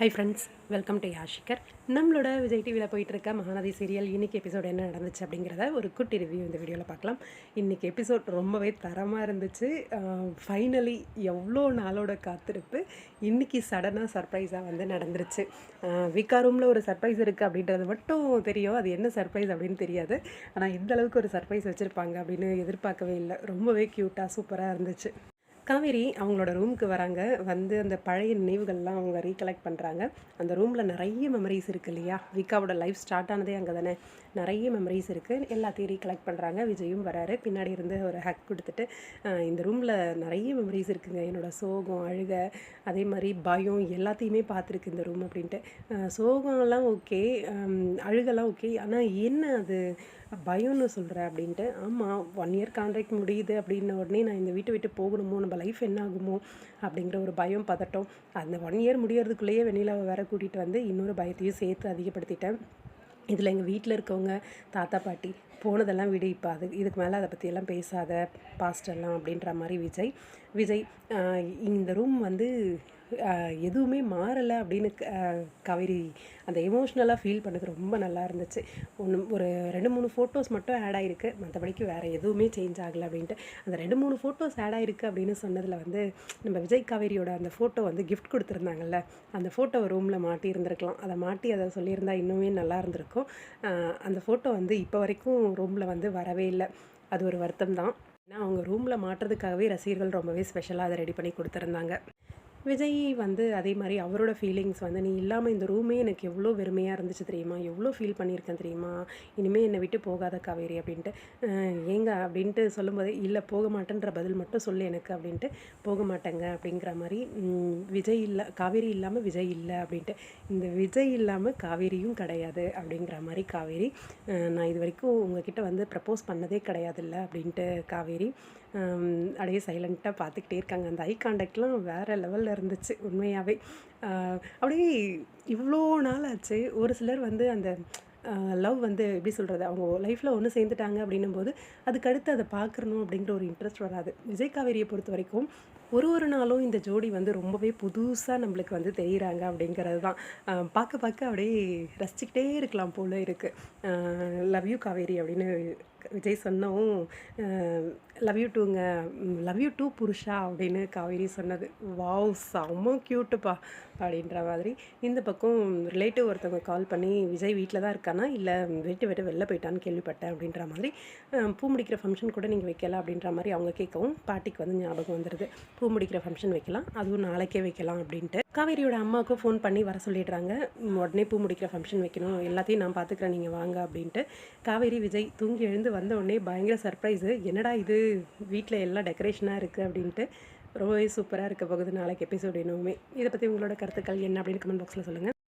High friends welcome to யாஷிகர் நம்மளோட விஜய் டிவியில் போயிட்டுருக்க மகாநதி சீரியல் இன்றைக்கி எபிசோட் என்ன நடந்துச்சு அப்படிங்கிறத ஒரு குட்டி ரிவ்யூ இந்த வீடியோவில் பார்க்கலாம். இன்றைக்கி எபிசோட் ரொம்பவே தரமாக இருந்துச்சு. ஃபைனலி எவ்வளோ நாளோட காத்திருப்பு இன்றைக்கி சடனாக சர்ப்ரைஸாக வந்து நடந்துருச்சு. விக்கா ரூமில் ஒரு சர்ப்ரைஸ் இருக்குது அப்படின்றது மட்டும் தெரியும். அது என்ன சர்ப்ரைஸ் அப்படின்னு தெரியாது. ஆனால் இந்த அளவுக்கு ஒரு சர்ப்ரைஸ் வச்சுருப்பாங்க அப்படின்னு எதிர்பார்க்கவே இல்லை. ரொம்பவே க்யூட்டாக சூப்பராக இருந்துச்சு. காவேரி அவங்களோட ரூமுக்கு வராங்க. வந்து அந்த பழைய நினைவுகள்லாம் அவங்க ரீகலெக்ட் பண்ணுறாங்க அந்த ரூமில் நிறைய மெமரிஸ் இருக்குது இல்லையா? விகாவோட லைஃப் ஸ்டார்ட் ஆனதே அங்கே தானே. நிறைய மெமரிஸ் இருக்குது எல்லாத்தையும் ரீகலெக்ட் பண்ணுறாங்க விஜயும் வராரு. பின்னாடி இருந்து ஒரு ஹக் கொடுத்துட்டு இந்த ரூமில் நிறைய மெமரிஸ் இருக்குங்க. என்னோட சோகம் அழுக அதே மாதிரி பயம் எல்லாத்தையுமே பார்த்துருக்கு இந்த ரூம் அப்படின்ட்டு. சோகம்லாம் ஓகே அழுகெல்லாம் ஓகே ஆனால் என்ன அது? பயம்னு சொல்கிற அப்படின்ட்டு ஆமாம் ஒன் இயர் கான்ட்ராக்ட் முடியுது அப்படின்ன உடனே நான் இந்த வீட்டை விட்டு போகணுமோ நம்ம லைஃப் என்ன ஆகுமோ அப்படிங்கிற ஒரு பயம் பதட்டம். அந்த ஒன் இயர் முடியறதுக்குள்ளேயே வெண்ணிலாவை வேற கூட்டிகிட்டு வந்து இன்னொரு பயத்தையும் சேர்த்து அதிகப்படுத்திட்டேன். இதில் எங்கள் வீட்டில் இருக்கவங்க தாத்தா பாட்டி போனதெல்லாம் விடு இப்போ. அது இதுக்கு மேலே அதை பற்றியெல்லாம் பேசாத பாஸ்டெல்லாம் அப்படின்ற மாதிரி விஜய். விஜய் இந்த ரூம் வந்து எதுவுமே மாறலை அப்படின்னு கவிரி அந்த எமோஷ்னலாக ஃபீல் பண்ணது ரொம்ப நல்லா இருந்துச்சு. ஒன்று ஒரு ரெண்டு மூணு ஃபோட்டோஸ் மட்டும் ஆட் ஆகிருக்கு மற்றபடிக்கு வேறு எதுவுமே சேஞ்ச் ஆகலை அப்படின்ட்டு. அந்த ரெண்டு மூணு ஃபோட்டோஸ் ஆட் ஆகிருக்கு அப்படின்னு சொன்னதில் வந்து நம்ம விஜய் காவேரியோட அந்த ஃபோட்டோ வந்து கிஃப்ட் கொடுத்துருந்தாங்கல்ல அந்த ஃபோட்டோவை ரூமில் மாட்டி இருந்திருக்கலாம். அதை மாட்டி அதை சொல்லியிருந்தா இன்னுமே நல்லா இருந்திருக்கும். அந்த ஃபோட்டோ வந்து இப்போ வரைக்கும் ரூமில் வந்து வரவே இல்லை. அது ஒரு வருத்தம் தான் ஏன்னா அவங்க ரூமில் மாட்டுறதுக்காகவே ரசிகர்கள் ரொம்பவே ஸ்பெஷலாக அதை ரெடி பண்ணி கொடுத்துருந்தாங்க. விஜய் வந்து அதே மாதிரி அவரோட ஃபீலிங்ஸ் வந்து நீ இல்லாமல் இந்த ரூமே எனக்கு எவ்வளோ வெறுமையாக இருந்துச்சு தெரியுமா? எவ்வளோ ஃபீல் பண்ணியிருக்கேன் தெரியுமா? இனிமேல் என்னை விட்டு போகாத காவேரி அப்படின்ட்டு. ஏங்க அப்படின்ட்டு சொல்லும்போதே இல்லை போக மாட்டேன்ற பதில் மட்டும் சொல்லு எனக்கு அப்படின்ட்டு. போக மாட்டேங்க அப்படிங்கிற மாதிரி விஜய் இல்லை காவேரி இல்லாமல் விஜய் இல்லை அப்படின்ட்டு. இந்த விஜய் இல்லாமல் காவேரியும் கிடையாது அப்படிங்கிற மாதிரி காவேரி நான் இது வரைக்கும் உங்ககிட்ட வந்து ப்ரப்போஸ் பண்ணதே கிடையாதுல்ல அப்படின்ட்டு காவேரி அப்படியே சைலண்ட்டாக பார்த்துக்கிட்டே இருக்காங்க. அந்த ஐ காண்டாக்ட்லாம் வேறு லெவலில் இருந்துச்சு உண்மையாகவே அப்படியே இவ்வளோ நாள் ஆச்சு. ஒரு சிலர் வந்து அந்த லவ் வந்து எப்படி சொல்கிறது அவங்க லைஃப்பில் ஒன்று சேர்ந்துட்டாங்க அப்படின்னும் போது அதுக்கு அடுத்து அதை பார்க்கணும் அப்படிங்கிற ஒரு இன்ட்ரெஸ்ட் வராது. விஜய் காவேரியை பொறுத்த வரைக்கும் ஒரு ஒரு நாளும் இந்த ஜோடி வந்து ரொம்பவே புதுசாக நம்மளுக்கு வந்து தெரிகிறாங்க அப்படிங்கிறது தான். பார்க்க பார்க்க அப்படியே ரசிச்சுக்கிட்டே இருக்கலாம் போல இருக்குது லவ் யூ காவேரி அப்படின்னு விஜய் சொன்னவும் லவ் யூ டூங்க லவ் யூ டூ புருஷா அப்படின்னு காவேரி சொன்னது. வாவ் செம்ம க்யூட்டுப்பா அப்படின்ற மாதிரி. இந்த பக்கம் ரிலேட்டிவ் ஒருத்தவங்க கால் பண்ணி விஜய் வீட்டில் தான் இருக்கானா? இல்லை வீட்டு விட்டு வெளில போயிட்டான்னு கேள்விப்பட்டேன் அப்படின்ற மாதிரி பூ முடிக்கிற ஃபங்க்ஷன் கூட நீங்கள் வைக்கல அப்படின்ற மாதிரி அவங்க கேட்கவும் பாட்டிக்கு வந்து ஞாபகம் வந்துடுது பூ முடிக்கிற ஃபங்க்ஷன் வைக்கலாம் அதுவும் நாளைக்கே வைக்கலாம் அப்படின்ட்டு. காவேரியோட அம்மாவுக்கும் ஃபோன் பண்ணி வர சொல்லிடுறாங்க. உடனே பூ முடிக்கிற ஃபங்க்ஷன் வைக்கணும். எல்லாத்தையும் நான் பார்த்துக்கிறேன் நீங்கள் வாங்க அப்படின்ட்டு. காவேரி விஜய் தூங்கி எழுந்து வந்த உடனே பயங்கர சர்ப்ரைஸு என்னடா இது? வீட்டில் எல்லாம் டெக்கரேஷனாக இருக்குது அப்படின்ட்டு ரொம்பவே சூப்பராக இருக்க போகுது நாளைக்கு எபிசோடு இன்னுமே. இதை பற்றி உங்களோட கருத்துக்கள் என்ன அப்படின்னு கமெண்ட் பாக்ஸில் சொல்லுங்கள்